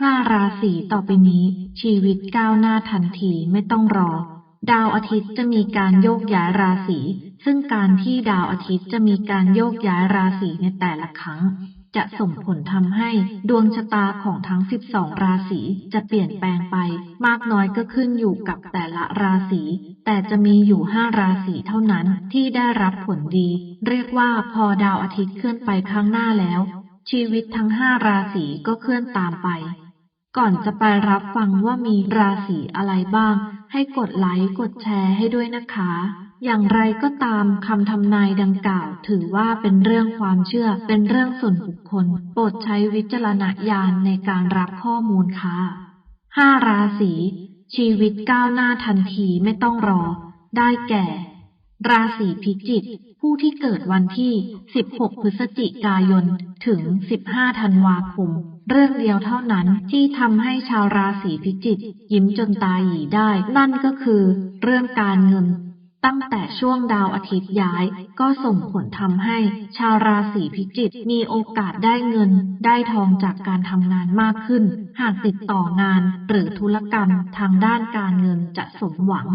ห้าราศีต่อไปนี้ ชีวิตก้าวหน้าทันทีไม่ต้องรอ ดาวอาทิตย์จะมีการโยกย้ายราศีซึ่งการที่ดาวอาทิตย์จะมีการโยกย้ายราศีในแต่ละครั้ง จะส่งผลทำให้ดวงชะตาของทั้ง 12 ราศีจะเปลี่ยนแปลงไป มากน้อยก็ขึ้นอยู่กับแต่ละราศี แต่จะมีอยู่ 5 ราศีเท่านั้นที่ได้รับผลดี เรียกว่าพอดาวอาทิตย์เคลื่อนไปข้างหน้าแล้ว ชีวิตทั้ง 5 ราศีก็เคลื่อนตามไป ก่อนจะไปรับฟังว่ามีราศีอะไรบ้าง ให้กดไลค์กดแชร์ให้ด้วยนะคะ อย่างไรก็ตามคำทำนายดังกล่าว ถือว่าเป็นเรื่องความเชื่อ เป็นเรื่องส่วนบุคคล โปรดใช้วิจารณญาณในการรับข้อมูลค่ะห้าราศีชีวิตก้าวหน้าทันทีไม่ต้องรอ ได้แก่ ราศีพิจิก ผู้ที่เกิดวันที่ 16 พฤศจิกายน ถึง 15 ธันวาคม เรื่องเดียวเท่านั้นที่ทำให้ชาวราศีพิจิก ยิ้มจนตาหยีได้ นั่นก็คือ เรื่องการเงิน ตั้งแต่ช่วงดาวอาทิตย์ย้าย ก็ส่งผลทำให้ ชาวราศีพิจิกมีโอกาสได้เงิน ได้ทองจากการทำงานมากขึ้น หากติดต่องานหรือธุรกรรมทางด้านการเงินจะสมหวัง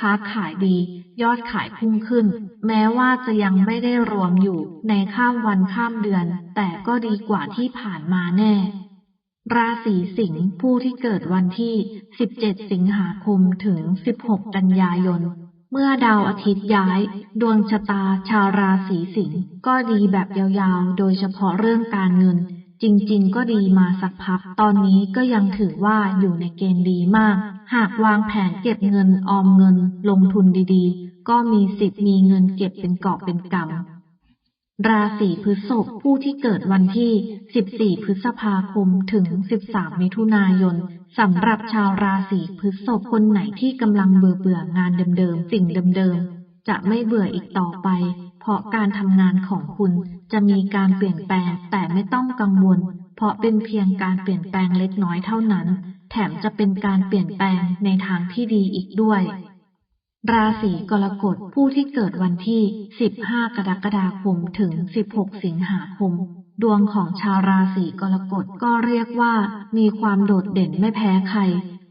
ค้าขายดี ยอดขายพุ่งขึ้น แม้ว่าจะยังไม่ได้รวมอยู่ในข้ามวันข้ามเดือน แต่ก็ดีกว่าที่ผ่านมาแน่ ราศีสิงห์ผู้ที่เกิดวันที่ 17 สิงหาคมถึง 16 กันยายน เมื่อดาวอาทิตย์ย้าย ดวงชะตาชาวราศีสิงห์ก็ดีแบบยาวๆ โดยเฉพาะเรื่องการเงิน จริงๆ ก็ดีมาสักพัก ตอนนี้ก็ยังถือว่าอยู่ในเกณฑ์ดีมาก หากวางแผนเก็บเงินออมเงินลงทุนดีๆ ก็มีสิทธิ์มีเงินเก็บเป็นกอบเป็นกำ ราศีพฤษภผู้ที่เกิดวันที่ 14 พฤษภาคมถึง 13 มิถุนายนสำหรับชาวราศีพฤษภคนไหนที่กำลังเบื่อเบื่องานเดิมๆ สิ่งเดิมๆ จะไม่เบื่ออีกต่อไป เพราะการทำงานของคุณจะมีการเปลี่ยนแปลงแต่ไม่ต้องกังวล เพราะเป็นเพียงการเปลี่ยนแปลงเล็กน้อยเท่านั้น แถมจะเป็นการเปลี่ยนแปลงในทางที่ดีอีกด้วย ราศีกรกฎผู้ที่เกิดวันที่ 15 กรกฎาคมถึง 16 สิงหาคม ดวงของชาวราศีกรกฎก็เรียกว่า มีความโดดเด่นไม่แพ้ใคร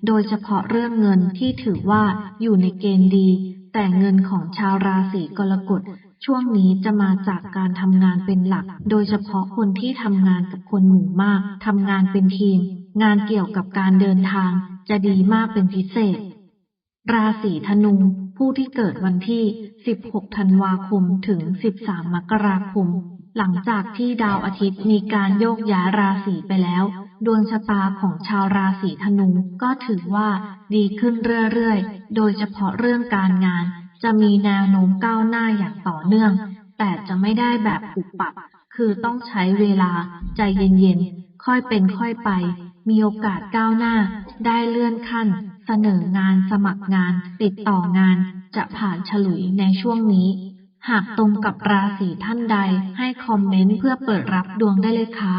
โดยเฉพาะเรื่องเงินที่ถือว่าอยู่ในเกณฑ์ดีแต่เงินของชาวราศีกรกฎ ช่วงนี้จะมาจากการทำงานเป็นหลัก โดยเฉพาะคนที่ทำงานกับคนหมู่มาก ทำงานเป็นทีม งานเกี่ยวกับการเดินทาง จะดีมากเป็นพิเศษ ราศีธนู ผู้ที่เกิดวันที่ 16 ธันวาคม ถึง 13 มกราคม หลังจากที่ดาวอาทิตย์มีการโยกย้ายราศีไปแล้ว ดวงชะตาของชาวราศีธนูก็ถือว่าดีขึ้นเรื่อยๆ โดยเฉพาะเรื่องการงาน จะมีแนวโน้มก้าวหน้าอย่างต่อเนื่อง แต่จะไม่ได้แบบปุบปับ คือต้องใช้เวลาใจเย็นๆ ค่อยเป็นค่อยไป มีโอกาสก้าวหน้า ได้เลื่อนขั้น เสนองานสมัครงาน ติดต่องาน จะผ่านฉลุยในช่วงนี้ หากตรงกับราศีท่านใดให้คอมเมนต์เพื่อเปิดรับดวงได้เลยค่ะ